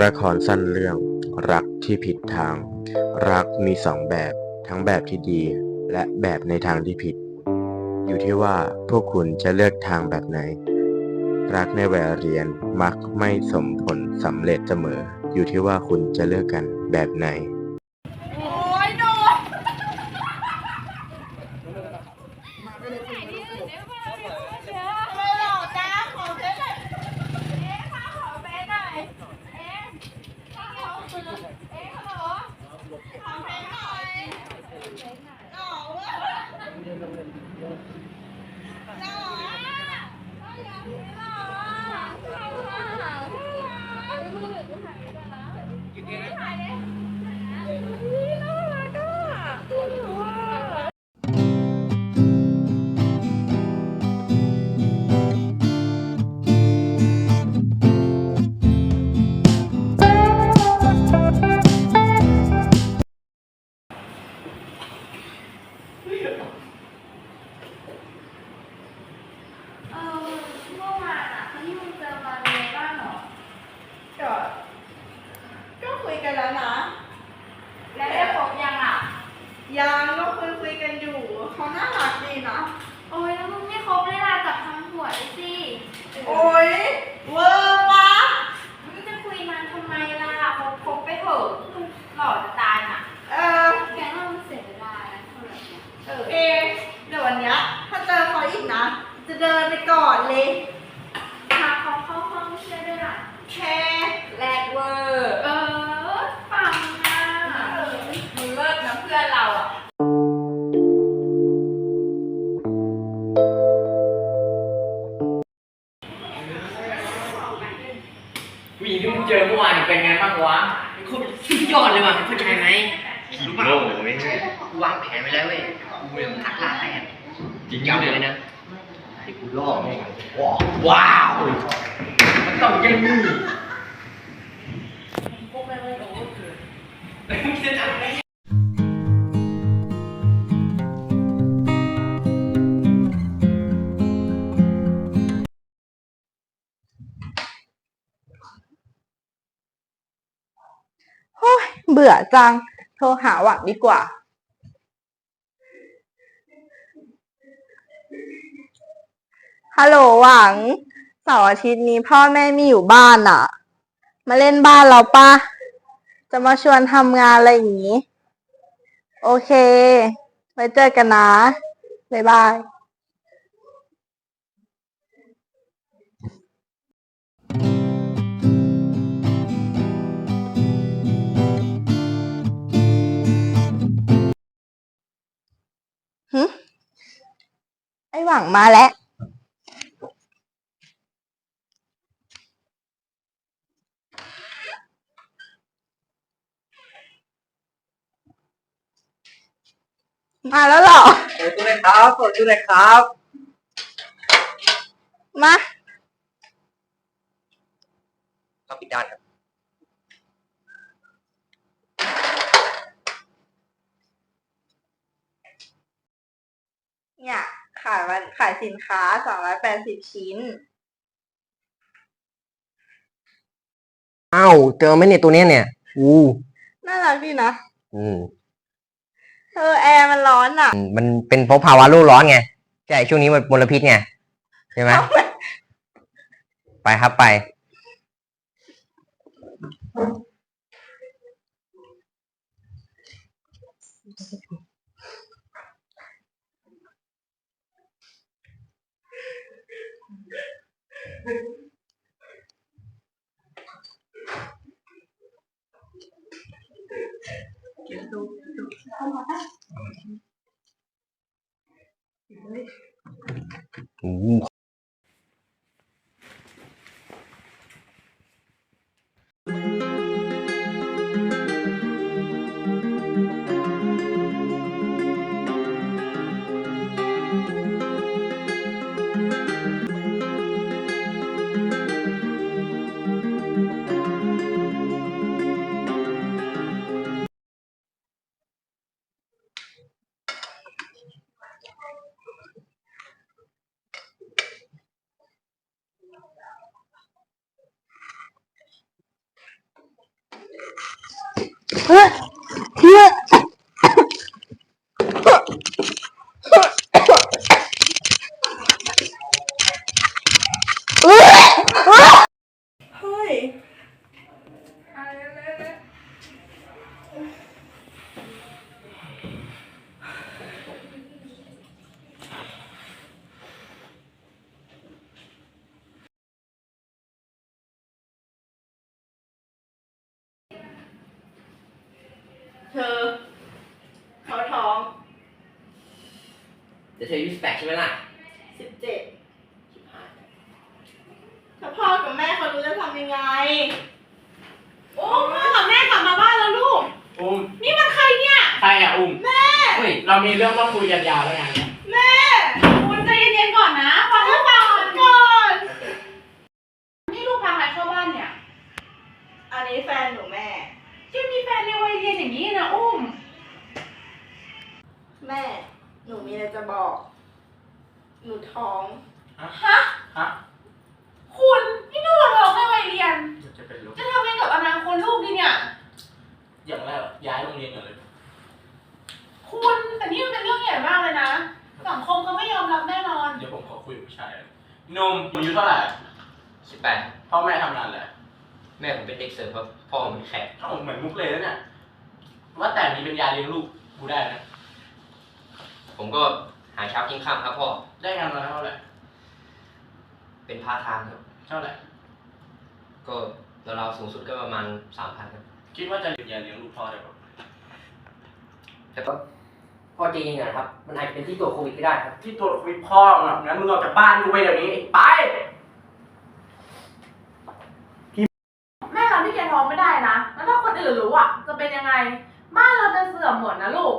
ละครสั้นเรื่อง รักที่ผิดทาง รักมีสองแบบ ทั้งแบบที่ดี และแบบในทางที่ผิด อยู่ที่ว่าพวกคุณจะเลือกทางแบบไหน รักในวัยเรียนมักไม่สมผลสำเร็จเสมอ อยู่ที่ว่าคุณจะเลือกกันแบบไหน โอ้ เนี่ยมันทักลายอะจริงจังเลยนะที่กูล่อแม่งว้าวมันต้องอยังนี้มึงจะทำได้โอ้ยเบื่อจัง โทรหาหวังดีกว่า ฮัลโหลหวังเสาร์อาทิตย์นี้พ่อแม่ไม่อยู่บ้านอะ มาเล่นบ้านเราปะจะมาชวนทำงานอะไรอย่างนี้ โอเค ไว้เจอกันนะ บ๊ายบาย หึไอหวังมาแล้ว มาแล้วเหรอเปิดตู้เลยครับเปิดตู้เลยครับ มาก็ปิดด้านครับ เนี่ย ขายวันขายสินค้าสองร้อยแปดสิบชิ้น อ้าวเจอไหมเนี่ยตัวเนี้ยเนี่ย อู้น่ารักดีนะ อืม เธอแอร์มันร้อนอะมันเป็นเพราะภาวะโลกร้อนไงใช่ช่วงนี้มันมลพิษไงใช่ไหมไปครับไป อู้ Ơ เธออายุสิบแปดใช่ไหมล่ะสิบเจ็ดสิบห้าถ้าพ่อกับแม่เขารู้จะทำยังไง โอ้พ่อกับแม่กลับมาบ้านแล้วลูก อุ้มนี่มันใครเนี่ย ใครอะอุ้ม แม่ เฮ้ย เรามีเรื่องต้องคุยกันยาวแล้วไงแม่คุณใจเย็นๆก่อนนะฟังลูกก่อนก่อน นี่ลูกพาใครเข้าบ้านเนี่ย อันนี้แฟนหนูแม่ ที่มีแฟนในวัยเรียนอย่างนี้นะอุ้ม แม่ หนูมีอะไรจะบอก หนูท้อง ฮะ ฮะ คุณนี่หนูท้องในวัยเรียน จะเป็นลูก จะทำยังไงกับอนาคตลูกดีเนี่ย อย่างแรกย้ายโรงเรียนก่อนเลย คุณแต่นี่มันเป็นเรื่องใหญ่มากเลยนะ สังคมเขาไม่ยอมรับแน่นอน เดี๋ยวผมขอคุยกับผู้ชายหนม อายุเท่าไหร่สิบแปดพ่อแม่ทำงานอะไรแม่ผมเป็นเด็กเสิร์ฟครับพ่อผมเป็นแขกถ้าผมเหมือนมุกเลยแล้วเนี่ยว่าแต่มีเป็นยาเลี้ยงลูกกูได้นะผมก็หาเช้ากินข้ามครับพ่อได้งานมาแล้วเท่าไหร่เป็นพาร์ทไทม์ครับเท่าไหร่ก็เราๆสูงสุดก็ประมาณสามพันครับคิดว่าจะเรียนยาเลี้ยงลูกพ่อได้ปะแต่ก็ พ่อจริงๆนะครับมันอาจจะเป็นที่ตัวโควิดก็ได้ครับ ที่ตัวคุยพ่ออะงั้นมึงออกจากบ้านกูไปเดี๋ยวนี้ไป แม่เราที่แกท้องไม่ได้นะ แล้วถ้าคนอื่นรู้อะ จะเป็นยังไง บ้านเราจะเสื่อมหมดนะลูก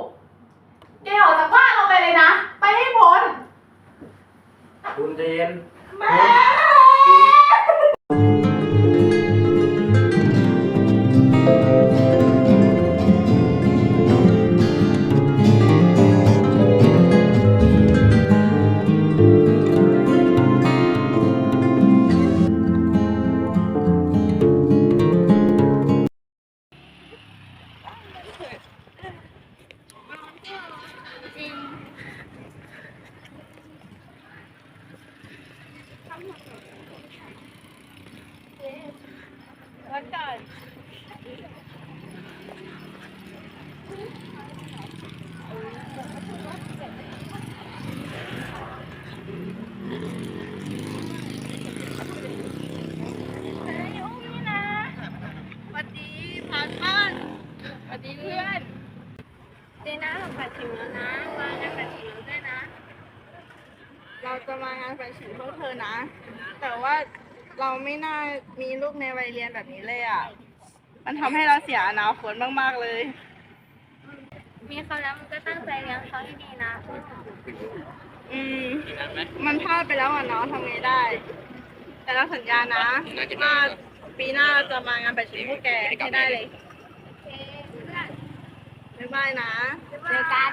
แกออกจากบ้านเราไปเลยนะ ไปให้พ้นคุณเจน แม่ เราจะมางานปัดฉิมเพื่อเธอนะ แต่ว่าเราไม่น่ามีลูกในวัยเรียนแบบนี้เลยอะ มันทำให้เราเสียอนาคตมากๆเลย มีเขาแล้วมันก็ตั้งใจเลี้ยงเขาให้ดีนะ อืม มันพลาดไปแล้วอะเนาะทำไงได้ แต่เราสัญญานะว่าปีหน้าเราจะมางานประชุมพวกแกให้ได้เลยบ๊ายบายนะเจอกัน